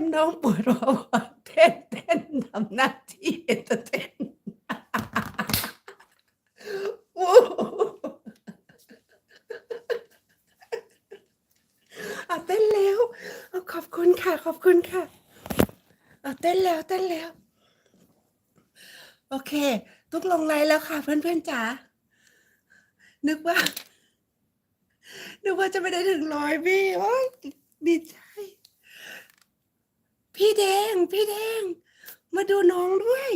มน้องปวดหัวเต้นเต้นทำหน้าที่เอนเตอร์เทนโอ้โฮอ่าเต้นแล้วอ้าขอบคุณค่ะ ขอบคุณค่ะอ่าเต้นแล้วเต้นแล้ว โอเคตุ๊กลงไลฟ์แล้วค่ะ เพื่อนๆจ๋านึกว่านึกว่าจะไม่ได้ถึง100พี่โอ๊ยดีใจ พี่แดง พี่แดง มาดูน้องด้วย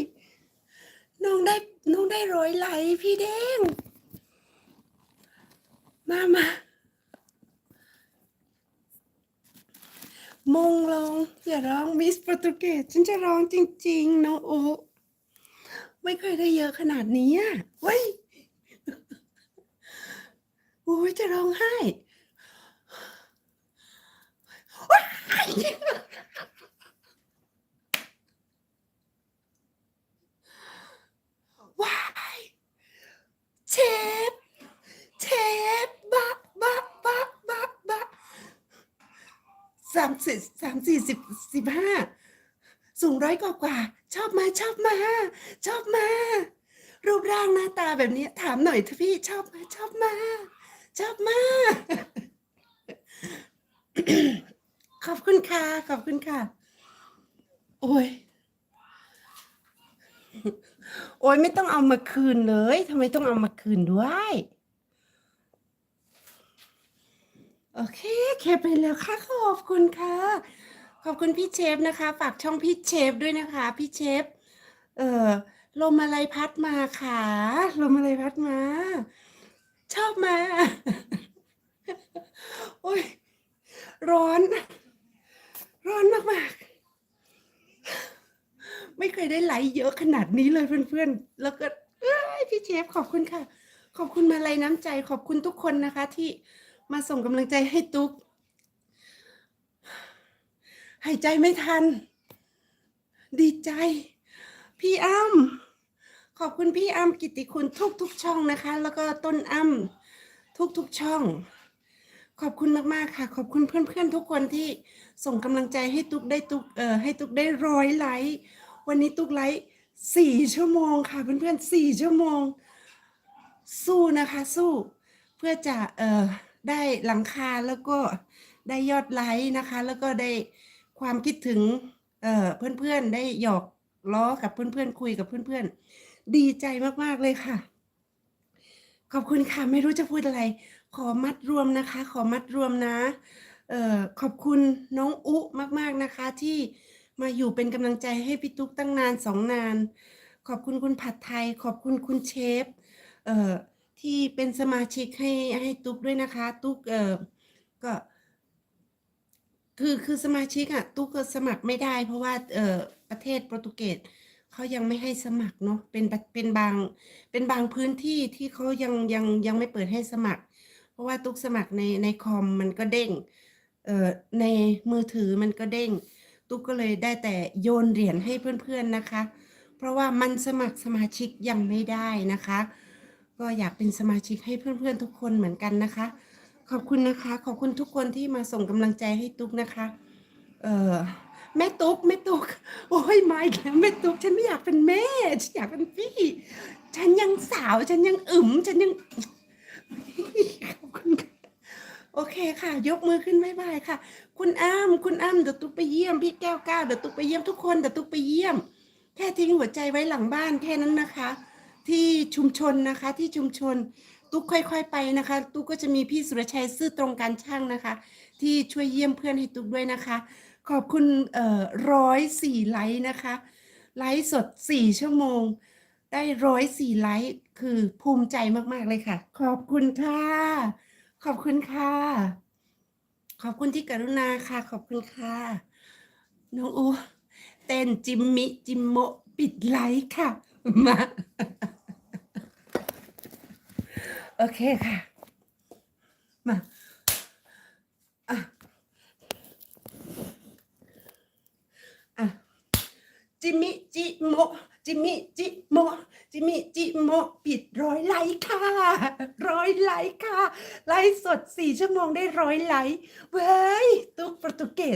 น้องได้น้องได้100ไหลพี่แดง มามา มงลงอย่าร้องมิสโปรตุเกสฉันจะร้องจริง ๆ น้องอุไม่เคยได้เยอะขนาดนี้อะเฮ้ยโอ๊ยจะร้องไห้ว้าย ว้าย เชฟ เชฟ บะ บะ บะ บะ บะ 30 3 40 15สูง100กว่าๆชอบมาชอบมา ชอบมา รูปร่างหน้าตาแบบนี้ถามหน่อยเถอะพี่ชอบมาชอบมา ชอบมา ขอบคุณค่ะ ขอบคุณค่ะ โอ๊ยโอ๊ยไม่ต้องเอามาคืนเลยทำไมต้องเอามาคืนด้วย โอเคเคไปแล้วค่ะขอบคุณค่ะ ขอบคุณพี่เชฟนะคะ ฝากช่องพี่เชฟด้วยนะคะ พี่เชฟ เอ่อลมอะไรพัดมาคะลมอะไรพัดมา ชอบมา โอ๊ยร้อน ร้อนมากๆไม่เคยได้ไหลเยอะขนาดนี้เลยเพื่อนๆ แล้วก็พี่เชฟขอบคุณค่ะ ขอบคุณมาลัยน้ำใจ ขอบคุณทุกคนนะคะที่ มาส่งกำลังใจให้ตุ๊ก หายใจไม่ทัน ดีใจ พี่อ้ำขอบคุณพี่อ้ำกิติคุณทุกๆช่องนะคะ แล้วก็ต้นอ้ำทุกๆช่อง ขอบคุณมากๆค่ะ ขอบคุณเพื่อนๆทุกคนที่ส่งกำลังใจให้ตุ๊กได้ตุ๊กเอ่อให้ตุ๊กได้100ไลก์วันนี้ตุ๊กไลก์4ชั่วโมงค่ะเพื่อนๆ4ชั่วโมง สู้นะคะ สู้ เพื่อจะเอ่อ ได้หลังคาแล้วก็ได้ยอดไลก์นะคะ แล้วก็ได้ความคิดถึงเอ่อเพื่อนๆได้หยอกล้อกับเพื่อนๆคุยกับเพื่อนๆ ดีใจมากๆเลยค่ะ ขอบคุณค่ะ ไม่รู้จะพูดอะไร ขอมัดรวมนะคะ ขอมัดรวมนะเออขอบคุณน้องอุมากๆนะคะ ที่มาอยู่เป็นกำลังใจให้พี่ตุ๊กตั้งนาน2นาน ขอบคุณคุณผัดไทย ขอบคุณคุณเชฟ เออ ที่เป็นสมาชิกให้ให้ตุ๊กด้วยนะคะ ตุ๊กเอ่อก็ คือคือสมาชิกอะตุ๊กก็สมัครไม่ได้ เพราะว่าเอ่อประเทศโปรตุเกสเขายังไม่ให้สมัครเนาะเป็นเป็นบางเป็นบางพื้นที่ที่เขายังยังยังไม่เปิดให้สมัคร เพราะว่าตุ๊กสมัครในในคอมมันก็เด้งเอ่อในมือถือมันก็เด้ง ตุ๊กก็เลยได้แต่โยนเหรียญให้เพื่อนๆนะคะ เพราะว่ามันสมัครสมาชิกยังไม่ได้นะคะ ก็อยากเป็นสมาชิกให้เพื่อนๆทุกคนเหมือนกันนะคะ ขอบคุณนะคะ ขอบคุณทุกคนที่มาส่งกำลังใจให้ตุ๊กนะคะ เออแม่ตุ๊กแม่ตุ๊กโอ๊ยมาอีกแล้วแม่ตุ๊กฉันไม่อยากเป็นแม่ฉันอยากเป็นพี่ ฉันยังสาวฉันยังอึ๋มฉันยังขอบคุณค่ะโอเคค่ะ ยกมือขึ้นบายบายค่ะ คุณอ้ำคุณอ้ำเดี๋ยวตุ๊กไปเยี่ยมพี่แก้วก้าเดี๋ยวตุ๊กไปเยี่ยมทุกคนเดี๋ยวตุ๊กไปเยี่ยม แค่ทิ้งหัวใจไว้หลังบ้านแค่นั้นนะคะ ที่ชุมชนนะคะที่ชุมชน ตุ๊กค่อย ๆ ไปนะคะ ตุ๊กก็จะมีพี่สุรชัยซื่อตรงการช่างนะคะ ที่ช่วยเยี่ยมเพื่อนให้ตุ๊กด้วยนะคะ ขอบคุณเอ่อ104ไลก์นะคะไลก์สด4ชั่วโมง ได้104ไลก์คือภูมิใจมากๆเลยค่ะ ขอบคุณค่ะ ขอบคุณค่ะ ขอบคุณที่กรุณาค่ะ ขอบคุณค่ะ น้องอูเต้นจิมมิจิมโมปิดไลก์ค่ะ มา โอเคค่ะ มาอะอะจิมิจิโมจิมิจิโมจิมิจิโมปิด100ไลก์ค่ะ100ไลก์ค่ะ ไลฟ์สด4ชั่วโมงได้100ไลก์เว้ย ตุ๊กโปรตุเกส